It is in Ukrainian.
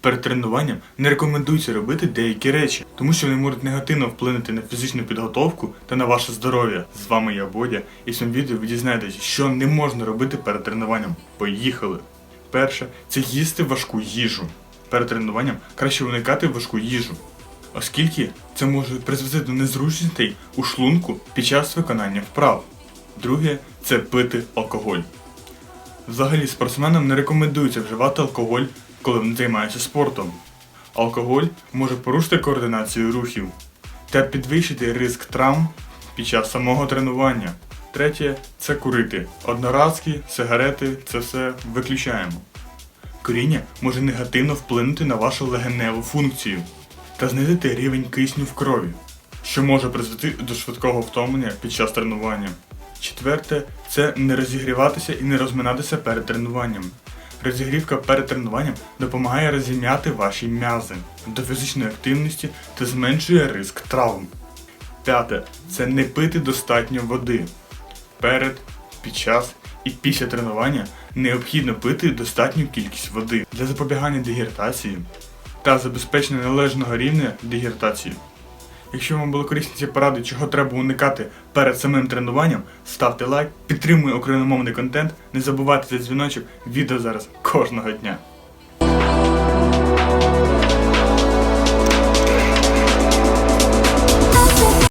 Перед тренуванням не рекомендується робити деякі речі, тому що вони можуть негативно вплинути на фізичну підготовку та на ваше здоров'я. З вами я Бодя, і в цьому відео ви дізнаєтесь, що не можна робити перед тренуванням. Поїхали! Перше це їсти важку їжу. Перед тренуванням краще уникати важку їжу, оскільки це може призвести до незручностей у шлунку під час виконання вправ. Друге це пити алкоголь. Взагалі спортсменам не рекомендується вживати алкоголь, коли вони займаються спортом. Алкоголь може порушити координацію рухів та підвищити ризик травм під час самого тренування. Третє це курити. Одноразки, сигарети це все виключаємо. Куріння може негативно вплинути на вашу легеневу функцію та знизити рівень кисню в крові, що може призвести до швидкого втомлення під час тренування. Четверте це не розігріватися і не розминатися перед тренуванням. Розігрівка перед тренуванням допомагає розім'яти ваші м'язи до фізичної активності та зменшує ризик травм. П'яте це не пити достатньо води. Перед, під час і після тренування необхідно пити достатню кількість води для запобігання дегідратації та забезпечення належного рівня дегідратації. Якщо вам були корисні ці поради, чого треба уникати перед самим тренуванням, ставте лайк, підтримуй україномовний контент, не забувайте за дзвіночок, відео зараз кожного дня.